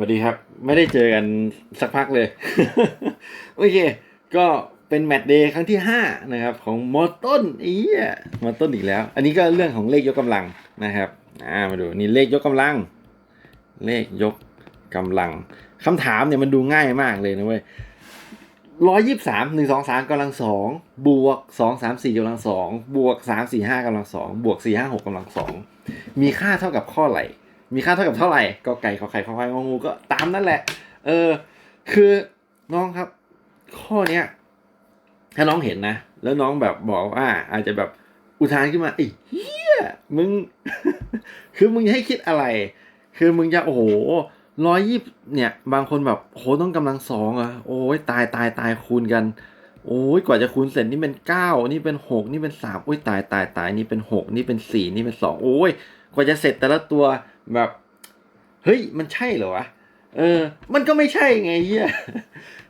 สวัสดีครับ ไม่ได้เจอกันสักพักเลย โอเค ก็เป็นแมตช์เดย์ครั้งที่ 5 นะครับ ของมอต้นอีอะมอต้นอีกแล้ว อันนี้ก็เรื่องของเลขยกกำลังนะครับอ่ามาดูนี่เลขยกกำลัง เลขยกกำลังคำถามเนี่ยมันดูง่ายมากเลยนะเว้ยร้อยยี่สิบสามหนึ่งสองสามกำลังสองบวกสองสามสี่กำลังสองบวกสามสี่ห้ากำลังสองบวกสี่ห้าหกกำลังสองมีค่าเท่ากับข้อไหน มีค่าเท่ากับเท่าไหร่ก็ไก่ขอไข่ขอควายงองูก็ตามนั่นแหละ เออ คือน้องครับ ข้อเนี้ยถ้าน้องเห็นนะ แล้วน้องแบบบอกว่าอาจจะแบบอุทานขึ้นมาไอ้เหี้ยมึง คือมึงจะให้คิดอะไร คือมึงจะโอ้โหร้อยยี่เนี่ย บางคนแบบโหต้องกำลังสองอะโอ้ยตายตายตายคูณกัน โอ้ยกว่าจะคูณเสร็จนี่เป็นเก้านี่เป็นหกนี่เป็นสามโอ้ยตายตายตายนี่เป็นหกนี่เป็นสี่นี่เป็นสองโอ้ยกว่าจะเสร็จแต่ละตัว แบบเฮ้ยมันใช่เหรอวะเออ มันก็ไม่ใช่ไงเฮีย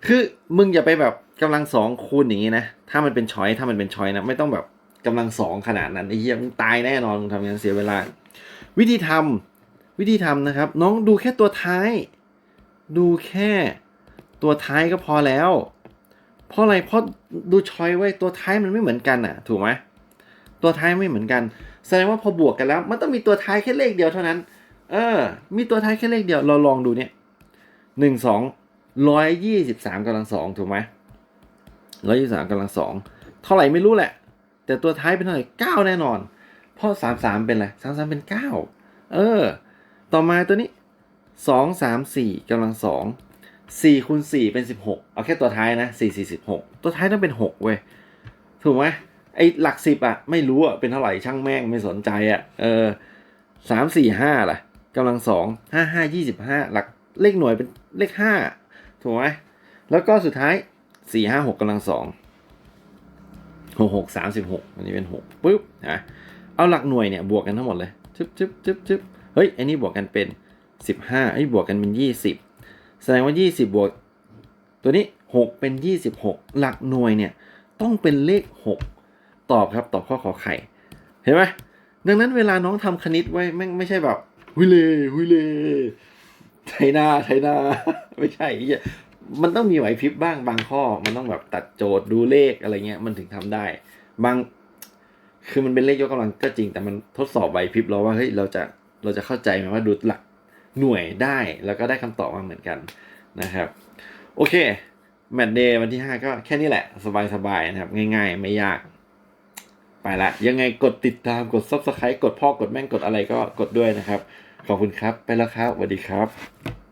คือมึงอย่าไปแบบกำลังสองคูณอย่างนี้นะ ถ้ามันเป็นช้อยถ้ามันเป็นช้อยนะ ไม่ต้องแบบกำลังสองขนาดนั้นไอ้เหี้ยมึงตายแน่นอนมึงทำอย่างนั้เสียเวลา วิธีทำวิธีทำนะครับ น้องดูแค่ตัวท้าย ดูแค่ตัวท้ายก็พอแล้ว เพราะอะไรเพราะดูช้อยไว้ตัวท้ายมันไม่เหมือนกันอะ ถูกไหมตัวท้ายไม่เหมือนกัน แสดงว่าพอบวกกันแล้ว มันต้องมีตัวท้ายแค่เลขเดียวเท่านั้น เออ มีตัวท้ายแค่เลขเดียว เราลองดูเนี่ยหนึ่งสองร้อยยี่สิบสามกำลังสองถูกไหมร้อยยี่สามกำลังสองเท่าไหร่ไม่รู้แหละ แต่ตัวท้ายเป็นเท่าไหร่เก้าแน่นอน เพราะสามสามเป็นอะไรสามสามเป็นเก้าเออ ต่อมาตัวนี้สองสามสี่กำลังสองสี่คูณสี่เป็นสิบหกเอาแค่ตัวท้ายนะสี่สี่สิบหกตัวท้ายต้องเป็นหกเว้ยถูกไหมไอ้หลักสิบอะไม่รู้อะเป็นเท่าไหร่ช่างแม่งไม่สนใจอะเออสามสี่ห้าล่ะ กำลังสองห้าห้ายี่สิบห้าหลักเลขหน่วยเป็นเลขห้าถูกไหมแล้วก็สุดท้ายสี่ห้าหกกำลังสองหกหกสามสิบหกอันนี้เป็นหกปุ๊บนะเอาหลักหน่วยเนี่ยบวกกันทั้งหมดเลยชึบชึบชึบชึบเฮ้ยอันนี้บวกกันเป็นสิบห้าไอ้บวกกันเป็นยี่สิบแสดงว่ายี่สิบบวก ตัวนี้หกเป็นยี่สิบหกหลักหน่วยเนี่ยต้องเป็นเลขหกตอบครับตอบข้อขอไข่ เห็นไหมดังนั้นเวลาน้องทำคณิตไว้แม่ไม่ใช่แบบ หุยเล่หุยเล่ไทยนาไทยนาไม่ใช่อ้เหี้มันต้องมีไหวพริบบ้างบางข้อ มันต้องแบบตัดโจทย์ดูเลขอะไรเงี้ย มันถึงทำได้ บาง คือมันเป็นเลขยกกำลังก็จริง แต่มันทดสอบไหวพริบเราว่าเฮ้ยเราจะเราจะเข้าใจไหมว่าดูหลักหน่วยได้แล้วก็ได้คำตอบมาเหมือนกันนะครับ โอเคแมตเดย์วันที่ 5 ก็แค่นี้แหละ สบายๆนะครับ ง่ายๆ ไม่ยาก ไปละ ยังไงกดติดตามกด Subscribe กดพ่อกดแม่งกดอะไรก็กดด้วยนะครับ ขอบคุณครับ ไปแล้วครับสวัสดีครับ